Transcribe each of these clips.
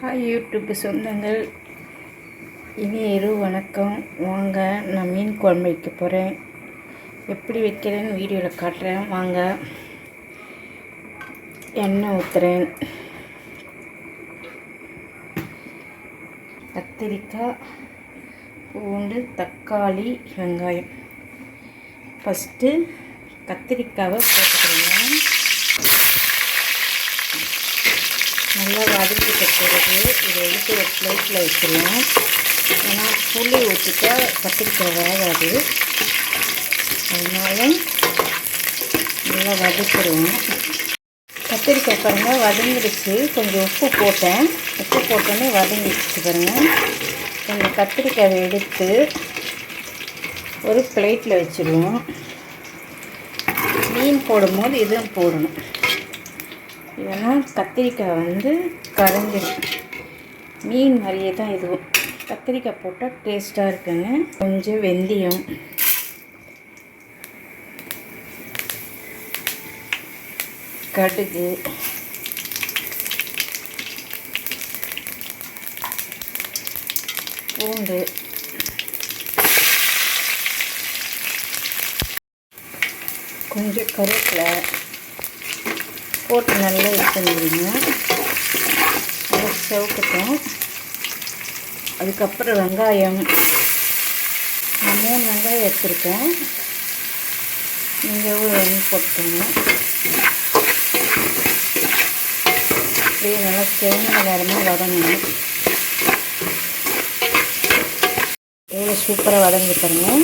Hi YouTube சொந்தங்கள் இனி இரு வணக்கம். வாங்க நான் மீன் குழம்பு வைக்க போகிறேன் எப்படி வைக்கிறேன்னு வீடியோவில் காட்டுறேன். வாங்க. எண்ணெய் ஊற்றுறேன் கத்திரிக்காய் பூண்டு தக்காளி வெங்காயம். ஃபஸ்ட்டு கத்திரிக்காவை போட்டுக்கிறேங்க. நல்லா வதக்கிட்ட பிறகு இதை எடுத்து ஒரு பிளேட்டில் வச்சிடலாம் ஏன்னா புளி ஊற்றிட்டா கத்திரிக்காய் வேகாது. அதனால நல்லா வதக்கிடுவோம் கத்திரிக்காய் பாருங்கள் வதங்கிடுச்சு. கொஞ்சம் உப்பு போட்டேன். உப்பு போட்டோன்னே வதங்கிடுச்சு பாருங்கள் கொஞ்சம் கத்திரிக்காயை எடுத்து ஒரு பிளேட்டில் வச்சுருவோம். மீன் போடும்போது இதுவும் போடணும். இல்லைன்னா கத்திரிக்காய் வந்து கரைஞ்சிடும் மீன் மாதிரியே தான் இதுவும் கத்திரிக்காய் போட்டால் டேஸ்ட்டாக இருக்குங்க கொஞ்சம் வெந்தயம். கடுகு. பூண்டு. கொஞ்சம் கருவேப்பிலை. போட்டு நல்லா இது பண்ணிடுங்க. நல்லா செவக்கட்டும். அதுக்கப்புறம் வெங்காயம். நான் மூணு வெங்காயம் எடுத்துருக்கேன். நீங்கள் எவ்வளோ வேணும் போட்டுக்கோங்க. அப்படியே நல்லா செவந்த நேரமாக வதங்கணும். எவ்வளோ சூப்பராக வதங்கி பாருங்கள்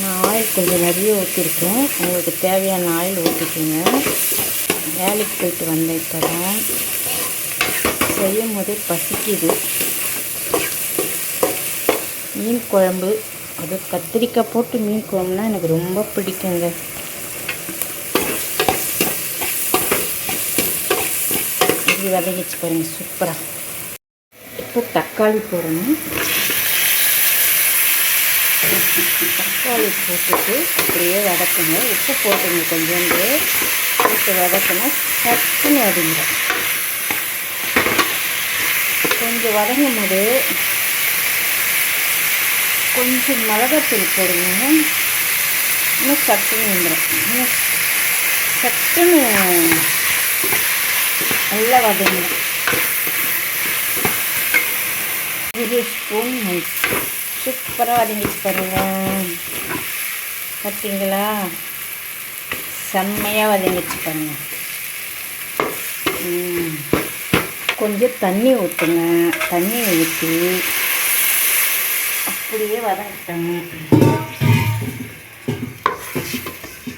நான் ஆயில் கொஞ்சம் நிறைய ஊற்றிருக்கேன் உங்களுக்கு தேவையான ஆயில் ஊற்றிக்கோங்க வேலைக்கு போயிட்டு வந்தேன் இப்போ தான் செய்யும் போதே பசிக்குது. மீன் குழம்பு அது கத்திரிக்காய் போட்டு மீன் குழம்புனா எனக்கு ரொம்ப பிடிக்குங்க. இது வதங்கிச்சு பாருங்கள் சூப்பராக இப்போ தக்காளி போடணும். தக்காளி போட்டுட்டு அப்படியே வதக்குங்க உப்பு போட்டுங்க கொஞ்சோண்டு. போட்டு வதக்கினா சட்டுன்னு வதங்க கொஞ்சம் வதங்கும் போது கொஞ்சம் மிளகாத்தூள் போடுங்க. இன்னும் சட்டுன்னு வந்துடும் இன்னும் சட்டுன்னு நல்லா வதங்கிடும் ஒரு ஸ்பூன் மைஸ் சூப்பராக வதங்கிச்சு பாருங்கள் பார்த்தீங்களா செம்மையாக வதங்கிச்சு பாருங்கள் கொஞ்சம் தண்ணி ஊற்றுங்க தண்ணி ஊற்றி அப்படியே வதங்கிட்டேன்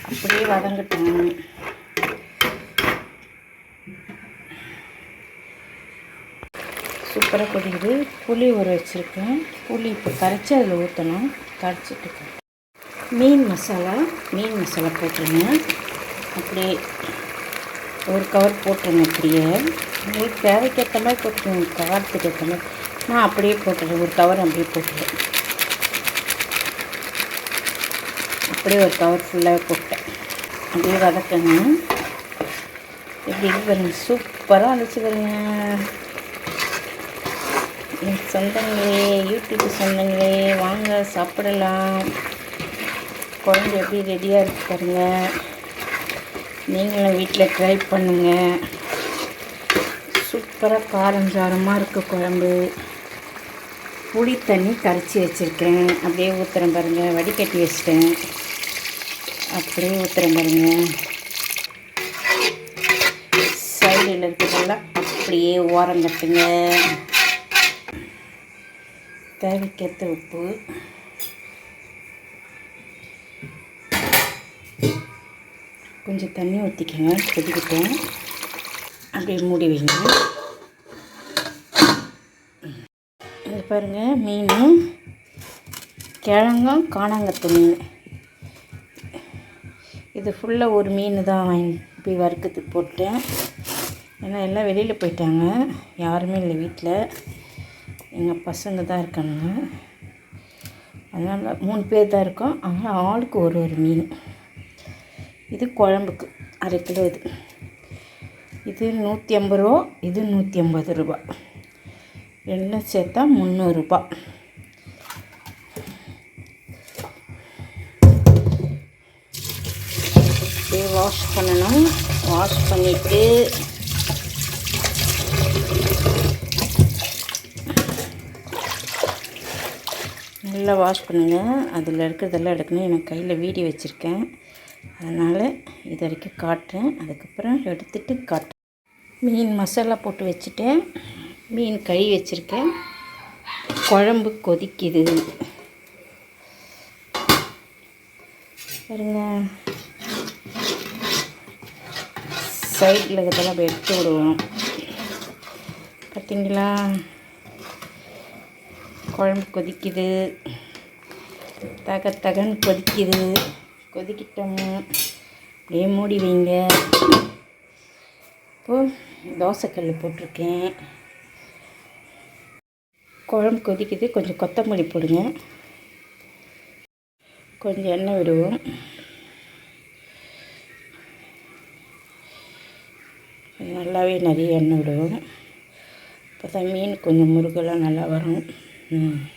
அப்படியே வதங்கிட்டேன் சூப்பராக கொதிக்குது புளி ஊற வச்சுருக்கேன். புளி இப்போ கரைச்சி அதில் ஊற்றணும் கரைச்சிட்டு மீன் மசாலா மீன் மசாலா போட்டுருங்க. அப்படியே ஒரு கவர் போட்டுருங்க அப்படியே. உங்களுக்கு தேவைக்கேற்ற மாதிரி போட்டுருங்க காரத்துக்கு ஏற்ற மாதிரி. நான் அப்படியே போட்டுறேன் ஒரு கவர் அப்படியே போட்டுறேன் அப்படியே ஒரு கவர் ஃபுல்லாக போட்டேன் அப்படியே வதக்கணும். எப்படி பாருங்க. சூப்பராக அழைச்சி பாருங்க. என் சொந்தங்களே யூடியூப் சொந்தங்களே வாங்க சாப்பிடலாம். குழம்பு எப்படி ரெடியாக இருக்கு பாருங்க. நீங்களும் வீட்டில் ட்ரை பண்ணுங்கள் சூப்பராக காரம் சாரமாக இருக்குது குழம்பு. புளி தண்ணி கரைச்சி வச்சுருக்கேன். அப்படியே ஊற்றுறேன் பாருங்கள் வடிகட்டி வச்சிட்டேன். அப்படியே ஊற்றுறேன் பாருங்கள் சைடில் இருக்கிறதெல்லாம் அப்படியே ஓரம் கட்டுங்க. தேவைக்கேற்ற உப்பு. கொஞ்சம் தண்ணி ஊற்றிக்கங்க கொதிக்கிட்டோம். அப்படியே மூடி வைங்க. இது பாருங்கள் மீன் கிழங்கும் காணாங்கத்து மீன் இது ஃபுல்லாக ஒரு மீன் தான் வாங்கி போய் வறுக்கிறதுக்கு போட்டேன். ஏன்னா எல்லாம் வெளியில் போயிட்டாங்க. யாருமே இல்லை வீட்டில் எங்கள் பசங்க தான் இருக்காங்க அதனால் மூணு பேர் தான் இருக்கோம். அதனால் ஆளுக்கு ஒரு ஒரு மீன். இது குழம்புக்கு அரை கிலோ இது. இது நூற்றி ஐம்பது ரூபா இது நூற்றி ஐம்பது ரூபா. ரெண்டும் சேர்த்தா முந்நூறுரூபா வாஷ் பண்ணணும். வாஷ் பண்ணிவிட்டு நல்லா வாஷ் பண்ணுங்கள் அதில் இருக்கிறதெல்லாம் எடுக்கணும். எனக்கு கையில் வீடி வச்சுருக்கேன். அதனால் இது வரைக்கும் காட்டுறேன். அதுக்கப்புறம் எடுத்துட்டு காட்டுறேன் மீன் மசாலா போட்டு வச்சுட்டேன். மீன் கறி வச்சுருக்கேன். குழம்பு கொதிக்குது. பாருங்க. சைடில் இதெல்லாம் எடுத்து விடுவோம். பார்த்தீங்களா குழம்பு கொதிக்குது. தக தகன்னு கொதிக்குது. கொதிக்கிட்டோம் அப்படியே மூடி வைங்க. இப்போது தோசைக்கல் போட்டிருக்கேன். குழம்பு கொதிக்குது. கொஞ்சம் கொத்தமல்லி போடுங்க. கொஞ்சம் எண்ணெய் விடுவோம். நல்லாவே நிறைய எண்ணெய் விடுவோம். அப்போ தான் மீன் கொஞ்சம் முருகெல்லாம் நல்லா வரும். ம்.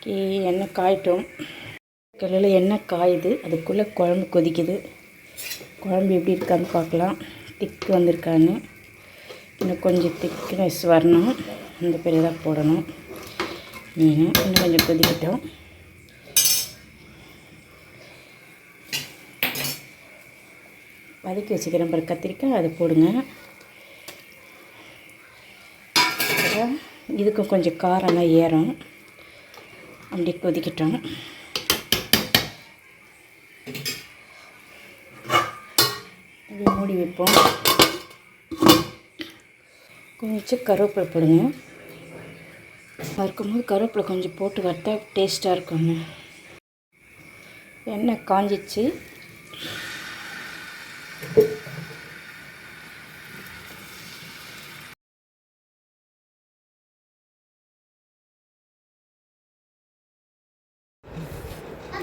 கீ எண்ணெய் காயட்டும். கல்லில் எண்ணெய் காயுது. அதுக்குள்ளே குழம்பு கொதிக்குது. குழம்பு எப்படி இருக்கான்னு பார்க்கலாம். திக்கு வந்திருக்கான்னு. இன்னும் கொஞ்சம் திக்னஸ் வரணும். இந்த பெரியதாக போடணும். மீன் இன்னும் கொஞ்சம் கொதிக்கட்டும். வதக்கி வச்சுக்கிறேன் பிறகு கத்திரிக்காய் அதை போடுங்க. இதுக்கும் கொஞ்சம் காரம்லாம் ஏறும். அப்படி கொதிக்கட்டும் இப்படி மூடி வைப்போம். கொஞ்சம் கருவேப்பிலை போடுங்க. வறுக்கும்போது கருவேப்பிலை கொஞ்சம் போட்டு வறுத்தா டேஸ்ட்டாக இருக்குங்க. எண்ணெய் காஞ்சிச்சு.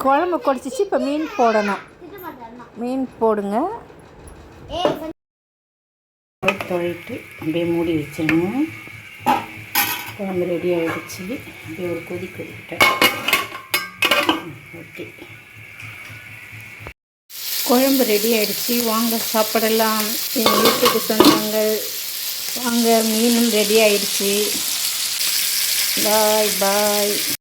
குழம்பு குடிச்சிச்சு இப்போ மீன் போடணும். மீன் போடுங்க. தொழிட்டு அப்படியே மூடி வச்சிடணும். குழம்பு ரெடி ஆகிடுச்சு அப்படியே ஒரு கொதி கொதிக்கிட்டேன் ஓகே. குழம்பு ரெடி ஆகிடுச்சு வாங்க சாப்பிடலாம். எங்கள் வீட்டுக்கு சொன்னாங்க. வாங்க மீனும் ரெடி ஆகிடுச்சு பாய் பாய்